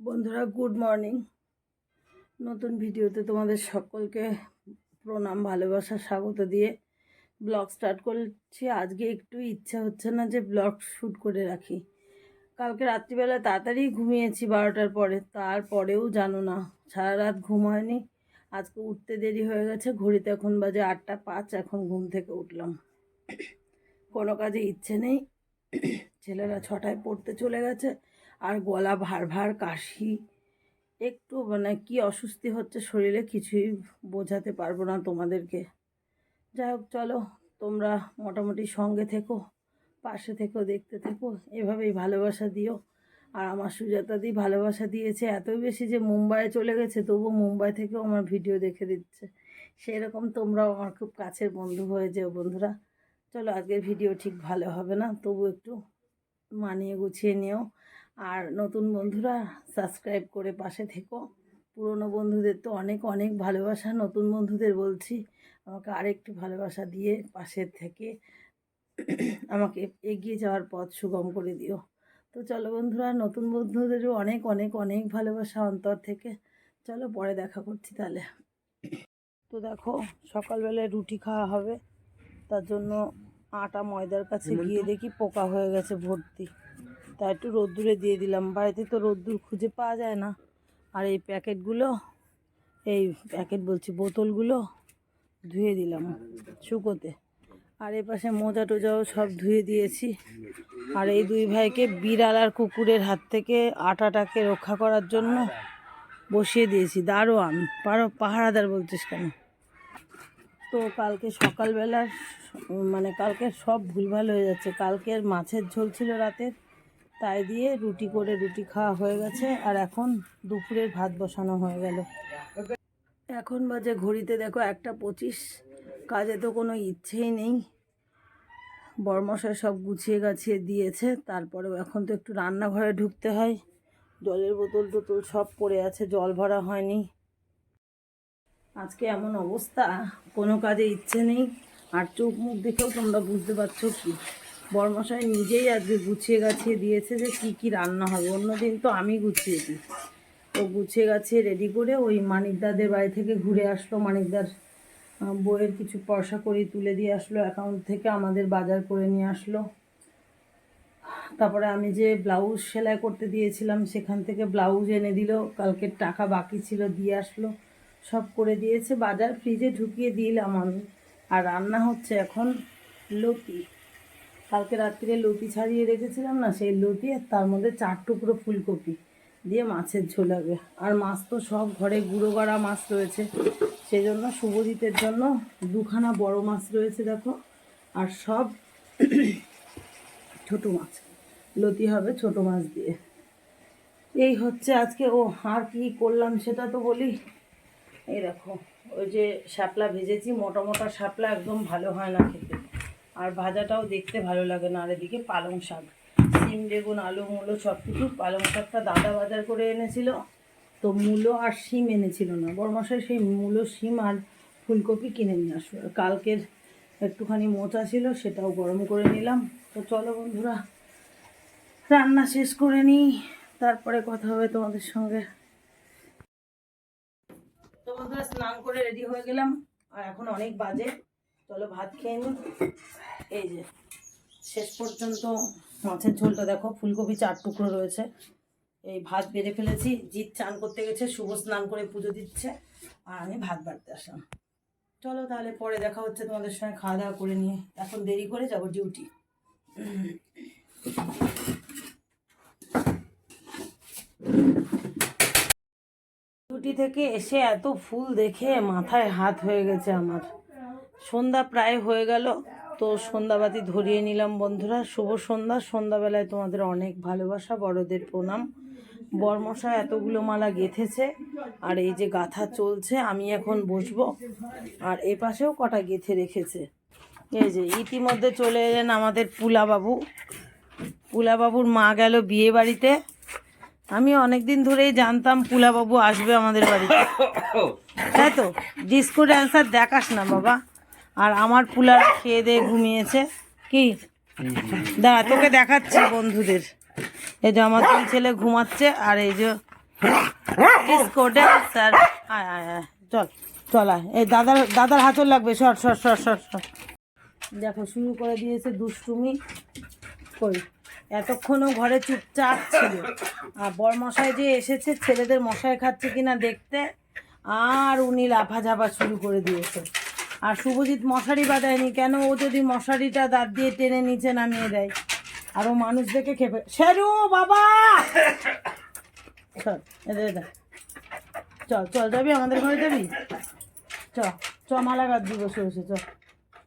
বন্ধুরা good morning নতুন ভিডিওতে তোমাদের সকলকে প্রণাম, ভালোবাসা, স্বাগত দিয়ে ব্লগ স্টার্ট করছি। আজকে একটু ইচ্ছা হচ্ছে না যে ব্লগ শ্যুট করে রাখি। কালকে রাত্রিবেলা তাড়াতাড়ি ঘুমিয়েছি বারোটার পরে, তারপরেও জানো না, সারা রাত ঘুম হয়নি। আজকে উঠতে দেরি হয়ে গেছে, ঘড়িতে এখন বাজে আটটা পাঁচ, এখন ঘুম থেকে উঠলাম। কোনো কাজে ইচ্ছে নেই। ছেলেরা ছটায় পড়তে চলে গেছে আর গলা ভার ভার, কাশি, একটু মানে কি অস্বস্তি হচ্ছে শরীরে কিছুই বোঝাতে পারব না তোমাদেরকে। যাই হোক, চলো, তোমরা মোটামুটি সঙ্গে থেকো, পাশে থেকো, দেখতে থেকো, এভাবেই ভালোবাসা দিও। আর আমার সুজাতা দি ভালোবাসা দিয়েছে, এতই বেশি যে মুম্বাইয়ে চলে গেছে তবু মুম্বাই থেকেও আমার ভিডিও দেখে দিচ্ছে। সেরকম তোমরাও আমার খুব কাছের বন্ধু হয়ে যেও বন্ধুরা। চলো, আজকের ভিডিও ঠিক ভালো হবে না, তবু একটু মানিয়ে গুছিয়ে নিও। আর নতুন বন্ধুরা সাবস্ক্রাইব করে পাশে থেকো। পুরনো বন্ধুদের তো অনেক অনেক ভালোবাসা। নতুন বন্ধুদের বলছি আমাকে আরেকটু ভালোবাসা দিয়ে পাশে থেকে আমাকে এগিয়ে যাওয়ার পথ সুগম করে দিও। তো চলো বন্ধুরা নতুন বন্ধুদেরও অনেক অনেক অনেক ভালোবাসা অন্তর থেকে। চলো পরে দেখা করছি তাহলে। তো দেখো সকালবেলায় রুটি খাওয়া হবে। তার জন্য আটা ময়দার কাছে গিয়ে দেখি পোকা হয়ে গেছে ভর্তি। তা একটু রোদ্দুরে দিয়ে দিলাম। বাড়িতে তো রোদ্দুর খুঁজে পাওয়া যায় না। আর এই প্যাকেটগুলো, এই প্যাকেট বলছি, বোতলগুলো ধুয়ে দিলাম শুকোতে। আর এ পাশে মোজা টোজাও সব ধুয়ে দিয়েছি। আর এই দুই ভাইকে বিড়াল আর কুকুরের হাত থেকে আটাটাকে রক্ষা করার জন্য বসিয়ে দিয়েছি। দারোয়ান, পারো, পাহারাদার বলছিস কেন? তো কালকে সকালবেলার মানে কালকে সব ভুলভাল হয়ে যাচ্ছে। কালকের মাছের ঝোল ছিল রাতের। তাই দিয়ে রুটি করে রুটি খাওয়া হয়ে গেছে আর এখন দুপুরের ভাত বসানো হয়ে গেল। এখন বাজে ঘড়িতে দেখো একটা পঁচিশ, কাজে তো কোনো ইচ্ছেই নেই। বরমশাই সব গুছিয়ে গাছিয়ে দিয়েছে, তারপরেও এখন তো একটু রান্নাঘরে ঢুকতে হয়। জলের বোতল টোতল সব পড়ে আছে, জল ভরা হয়নি। আজকে এমন অবস্থা, কোনো কাজে ইচ্ছে নেই। আর চোখ মুখ দেখেও তোমরা বুঝতে পারছ কি? বর্মশাই নিজেই আজকে গুছিয়ে গাছিয়ে দিয়েছে যে কি কি রান্না হবে। অন্যদিন তো আমি গুছিয়ে দিই তো গুছিয়ে গাছিয়ে রেডি করে ওই মানিকদাদের বাড়ি থেকে ঘুরে আসলো। মানিকদার বইয়ের কিছু পয়সা করি তুলে দিয়ে আসলো অ্যাকাউন্ট থেকে আমাদের বাজার করে নিয়ে আসলো। তারপরে আমি যে ব্লাউজ সেলাই করতে দিয়েছিলাম, সেখান থেকে ব্লাউজ এনে দিল। কালকের টাকা বাকি ছিল, দিয়ে আসলো। সব করে দিয়েছে। বাজার ফ্রিজে ঢুকিয়ে দিলাম আমি। আর রান্না হচ্ছে এখন লতি। কালকে রাত্রিরে লতি ছাড়িয়ে রেখেছিলাম না, সেই লতি আর তার মধ্যে চার টুকরো ফুলকপি দিয়ে মাছের ঝোল হবে। আর মাছ তো সব ঘরে গুঁড়ো করা মাছ রয়েছে। সেই জন্য শুভজিতের জন্য দুখানা বড় মাছ রয়েছে, দেখো। আর সব ছোট মাছ। লতি হবে ছোট মাছ দিয়ে। এই হচ্ছে আজকে। ও, আর কি করলাম সেটা তো বলি। এই দেখো, ওই যে শাপলা ভেজেছি, মোটা মোটা শাপলা একদম ভালো হয় না খেতে। আর ভাজাটাও দেখতে ভালো লাগে না। আর এদিকে পালং শাক। সিম বেগুন, আলু, মূলো সব কিছু পালং শাকটা দাদা বাজার করে এনেছিল। তো মূলো আর শিম এনেছিল না। বড়মশাই সেই মূলো, শিম আর ফুলকপি কিনে নিয়ে আসলো। আর কালকের একটুখানি মোচা ছিল, সেটাও গরম করে নিলাম। তো চলো বন্ধুরা, রান্না শেষ করে নিই। তারপরে কথা হবে তোমাদের সঙ্গে। তো বন্ধুরা, স্নান করে রেডি হয়ে গেলাম। আর এখন অনেক বাজে। চলো ভাত খেয়ে নিই। এই যে, শেষ পর্যন্ত মাছের ঝোলটা দেখো, ফুলকপি চার টুকরো রয়েছে। এই ভাত বেড়ে ফেলেছি, জিৎ চান করতে গেছে, শুভ স্নান করে পুজো দিচ্ছে, আর আমি ভাত বাড়তে আসলাম। চলো তাহলে পরে দেখা হচ্ছে তোমাদের সঙ্গে, খাওয়া দাওয়া করে নিয়ে। এখন দেরি করে যাব ডিউটি। ডিউটি থেকে এসে এত ফুল দেখে মাথায় হাত হয়ে গেছে আমার। সন্ধ্যা প্রায় হয়ে গেল। তো সন্ধ্যাবাতি ধরিয়ে নিলাম বন্ধুরা। শুভ সন্ধ্যা। সন্ধ্যাবেলায় তোমাদের অনেক ভালোবাসা, বড়দের প্রণাম। বর্মশা এতগুলো মালা গেঁথেছে, আর এই যে গাথা চলছে, আমি এখন বসবো। আর এ পাশেও কটা গেঁথে রেখেছে। এই যে ইতিমধ্যে চলে এলেন আমাদের পুলাবাবু। পুলাবাবুর মা গেল বিয়ে বাড়িতে। আমি অনেক দিন ধরেই জানতাম পুলাবাবু আসবে আমাদের বাড়িতে। তাই তো? ডিসকো ড্যান্সার দেখাস না বাবা। আর আমার পুলার খেয়ে দিয়ে ঘুমিয়েছে। কি? দাঁড়া তোকে দেখাচ্ছি বন্ধুদের। এই যে আমার দুই ছেলে ঘুমাচ্ছে, আর এই যে আয় আয় চল চল এই দাদার দাদার হাতল লাগবে, সর সর সর সর সর। দেখো, শুরু করে দিয়েছে দুষ্টুমি। কই? এতক্ষণও ঘরে চুপচাপ ছিল। আর বরমশাই যে এসেছে, ছেলেদের মশাই খাচ্ছে কিনা দেখতে, আর উনি লাফাঝাপা শুরু করে দিয়েছে। আর শুভজিৎ মশারি বাঁধায়নি। কেন ও যদি মশারিটা দাঁত দিয়ে টেনে নিচে নামিয়ে দেয়? আর ও মানুষ দেখে খেপে শেরু, বাবা! চল। চল চল, যাবি আমাদের ঘরে যাবি? চ চ, মালা গাছ দিব বসে বসে, চ।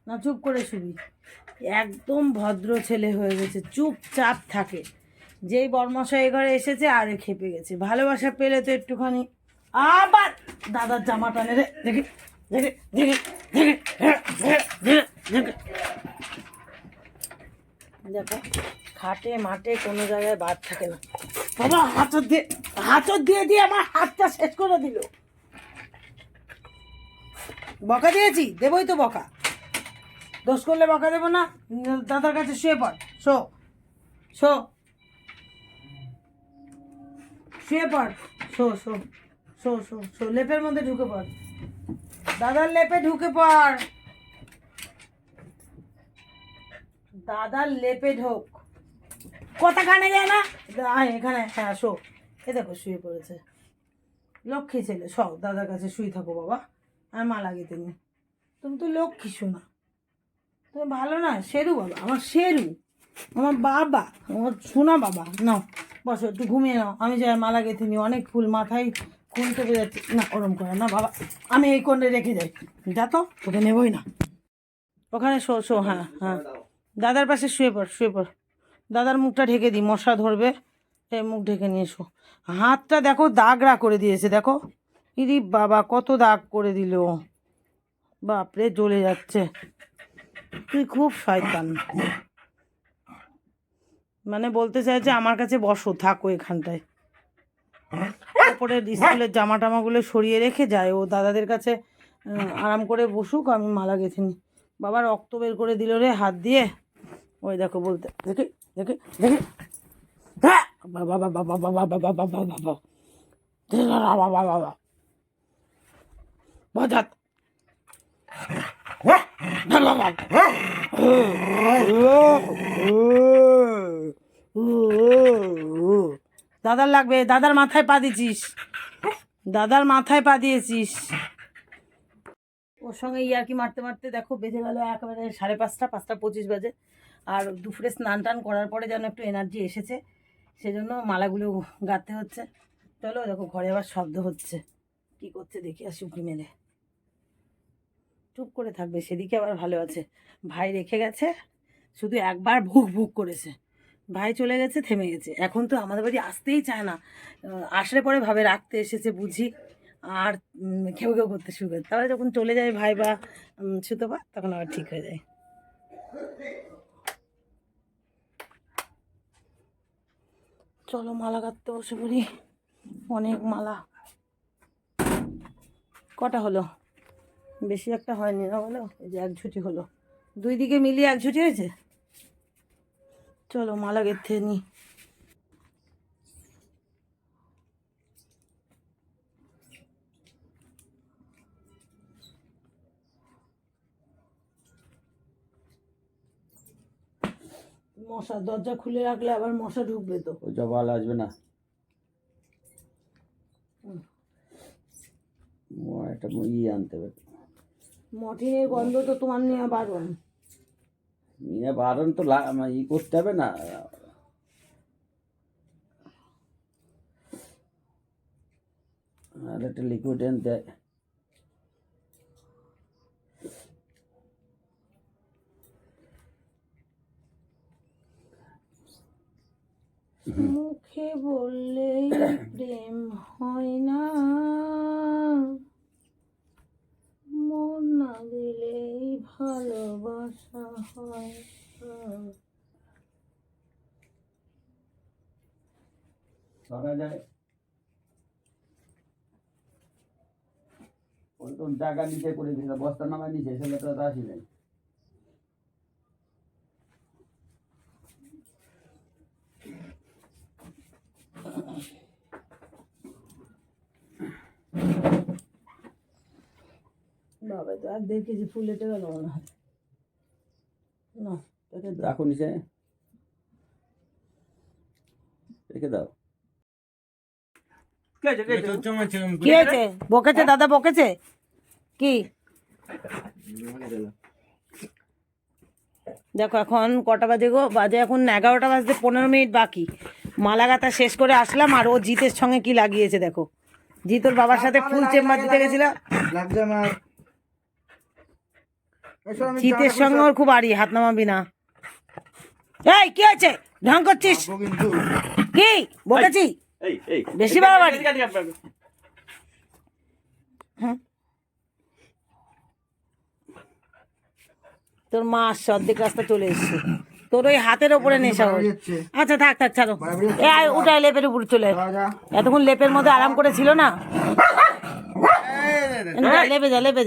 না, চুপ করে শুবি। একদম ভদ্র ছেলে হয়ে গেছে, চুপচাপ থাকে। যেই বর্মশাই ঘরে এসেছে, আরে খেপে গেছে। ভালোবাসা পেলে তো একটুখানি আবার দাদার জামা টানে রে, দেখি। দেখি, খাটে মাঠে কোনো জায়গায় বাদ থাকে না। বাবা হাতর দিয়ে হাতর দিয়ে দিয়ে আমার হাতটা শেষ করে দিল। বকা দিয়েছি? দেবই তো বকা। দোষ করলে বকা দেবো না, দাদার কাছে শুয়ে পড়, শো। শো। শুয়ে পড়, শো শো। শো শো শো, লেপের মধ্যে ঢুকে পড়। দাদার লেপে ঢুকে পড়। দাদার লেপে ঢোক। কথা কানে যায় না? এখানে হ্যাঁ শো। এ দেখো, শুয়ে পড়েছে। লক্ষ্মী ছেলে সব দাদার কাছে শুয়ে থাকো বাবা। আর মা লাগে তুমি তুমি তো লক্ষ্মী শোনা তুমি ভালো না? শেরু বাবা, আমার শেরু। আমার বাবা, আমার শোনা বাবা। নাও, বসো, একটু ঘুমিয়ে নাও। আমি যাই মালা গেঁথে নিই অনেক ফুল, মাথায় ফুল টপে যাচ্ছে? না, ওরম করে না, বাবা। আমি এই কোণে রেখে যাই। যা তো, তোকে নেবই না। ওখানে শো শো হ্যাঁ হ্যাঁ। দাদার পাশে শুয়ে পড় শুয়ে পড়। দাদার মুখটা ঢেকে দিই মশা ধরবে। এই মুখ ঢেকে নিয়ে এসো হাতটা দেখো দাগরা করে দিয়েছে, দেখো। ইরি বাবা, কত দাগ করে দিল। বাপরে, জ্বলে যাচ্ছে। তুই খুব শয়তান। মানে বলতে চাইছে, আমার কাছে বসো, থাকো এখানটায়। ওপরের স্কুলের জামা টামাগুলো সরিয়ে রেখে যায়। ও দাদাদের কাছে আরাম করে বসুক আমি মালা নিই। বাবা রক্ত বের করে দিল রে হাত দিয়ে। ওই দেখো বলতে দেখি দেখি দেখি। হ্যাঁ! বাবা বাবা বাবা বাবা বাবা বাবা বাবা বাবা বাবা। বাবা দাদার লাগবে, দাদার মাথায় পা দিয়েছিস। দাদার মাথায় পা দিয়েছিস। ওর সঙ্গে ইয়ার্কি মারতে মারতে দেখো বেজে গেল একেবারে সাড়ে পাঁচটা পাঁচটা পঁচিশ বাজে। আর দুপুরে স্নান টান করার পরে যেন একটু এনার্জি এসেছে, সেজন্য মালাগুলো গাঁথতে হচ্ছে। চলো দেখো ঘরে আবার শব্দ হচ্ছে। কি করছে দেখি আসি উঁকি মেলে চুপ করে থাকবে, সেদিকে আবার ভালো আছে। ভাই রেখে গেছে, শুধু একবার ভুক ভুক করেছে। ভাই চলে গেছে, থেমে গেছে। এখন তো আমাদের বাড়ি আসতেই চায় না। আসলে পরে ভাবে রাখতে এসেছে, বুঝি। আর কেউ কেউ করতে শুরু করে। তাহলে যখন চলে যায় ভাই বা সুতপা, তখন আবার ঠিক হয়ে যায়। চলো, মালা কাটতে বসে পড়ি। অনেক মালা। কটা হলো? বেশি একটা হয়নি না বলো? এই যে এক ঝুটি হলো। দুই দিকে মিলিয়ে এক ঝুটি হয়েছে? চলো মালা গেঁথে নি। মশা দরজা খুলে রাখলে আবার মশা ঢুকবে তো। ওই জবাল আসবে না। একটা ই আনতে হবে। মটিনের গন্ধ তো তোমার নিয়ে বারণ। বারণ তো লা- ই করতে হবে না। আর একটা লিকুইড আনতে মুখে বললেই প্রেম হয় না। মন না দিলেই ভালোবাসা হয় যায়? ওই তো জায়গা নিচে করে দিয়েছিল, বস্তা নামা নিচে ছেলেটা তো হবে তো আর দেড় কেজি ফুল এটে গেল মনে হয় না রাখো নিচে। রেখে দাও। কি হয়েছে বকেছে দাদা বকেছে? কি? দেখো এখন কটা বাজে গো? বাজে এখন এগারোটা বাজতে পনেরো মিনিট বাকি। মালাগাতা শেষ করে আসলাম আর ও জিতের সঙ্গে কি লাগিয়েছে দেখো? জিতোর বাবার সাথে ফুল চেম্বার দিতে গেছিল। জিতের সঙ্গে ওর খুব আড়ি হাত নামাবি না। এই কি আছে ঢং করছিস? কি? বকেছি? এই বেশি বাড়াবাড়ি। তোর মা আসছে অর্ধেক রাস্তা চলে এসছে। তোর ওই হাতের ওপরে নেশা হচ্ছে আচ্ছা থাক থাক ছাড়ো। এ উঠায় লেপের উপরে চলে। এতক্ষণ লেপের মধ্যে আরাম করে ছিল না? লেপে লেপে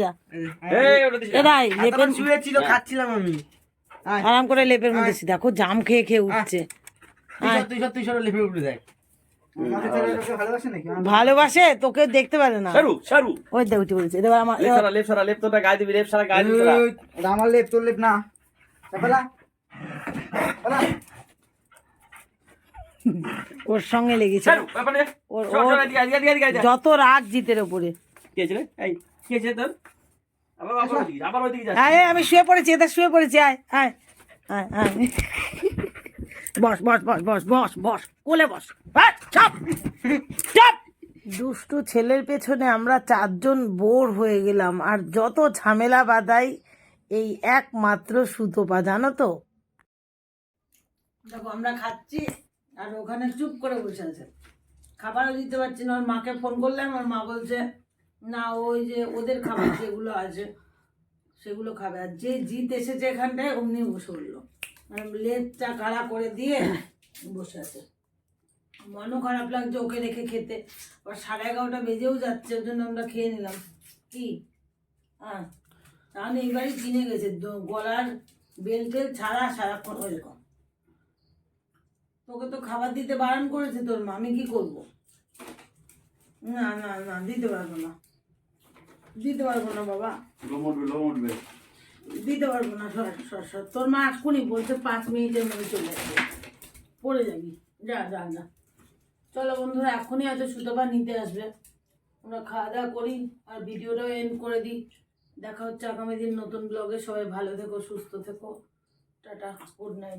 আরাম করে লেপের মধ্যে দেখো জাম খেয়ে খেয়ে উঠছে লিপে ভালোবাসে তোকে দেখতে পারে না ওই দেখ বলছে আমার লেফট সারা গায়ে দিবি লেফট সারা গায়ে আমার লেপ তোর লেপ না ওর সঙ্গে লেগেছে। যত রাগ জিতের ওপরে কি হয়েছে এই কি হয়েছে তোর? আবার আবার ওইদিকে আবার ওইদিকে যাস আয় আমি শুয়ে পড়েছি এটা শুয়ে পড়েছি আয় আয় আয় আয়। বস বস বস বস বস বস কোলে বস। চাপ চাপ। দুষ্টু ছেলের পেছনে আমরা চারজন বোর হয়ে গেলাম আর যত ঝামেলা বাদাই এই একমাত্র সুতোপা জানো তো? দেখো আমরা খাচ্ছি আর ওখানে চুপ করে বসে আছে। খাবারও দিতে পারছি না ওর মাকে ফোন করলাম ওর মা বলছে না, ওই যে ওদের খাবার যেগুলো আছে, সেগুলো খাবে। আর যে জিত এসেছে এখানটায়, অমনি বসে উঠল মানে লেজটা কাড়া করে দিয়ে বসে আছে। মনও খারাপ লাগছে ওকে রেখে খেতে। আবার সাড়ে এগারোটা বেজেও যাচ্ছে ওই জন্য আমরা খেয়ে নিলাম। কি? হ্যাঁ তাহলে এইবারই চিনে গেছে। গলার বেল্টেল ছাড়া সারাক্ষণ ওইরকম তোকে তো খাবার দিতে বারণ করেছে তোর মা, আমি কি করব? না না না দিতে পারব না। দিতে পারব না বাবা। উঠবে উঠবে। দিতে পারব না সর সর সর। তোর মা এক্ষুনি বলছে পাঁচ মিনিটের মধ্যে চলে আসবে। পড়ে যাবি। যা যা যা। চলো বন্ধুরা এখনই হয়তো সুতোপা নিতে আসবে। আমরা খাওয়া দাওয়া করি আর ভিডিওটাও এন্ড করে দিই। দেখা হচ্ছে আগামী দিন নতুন ব্লগে সবাই ভালো থেকো সুস্থ থেকো। Tata good night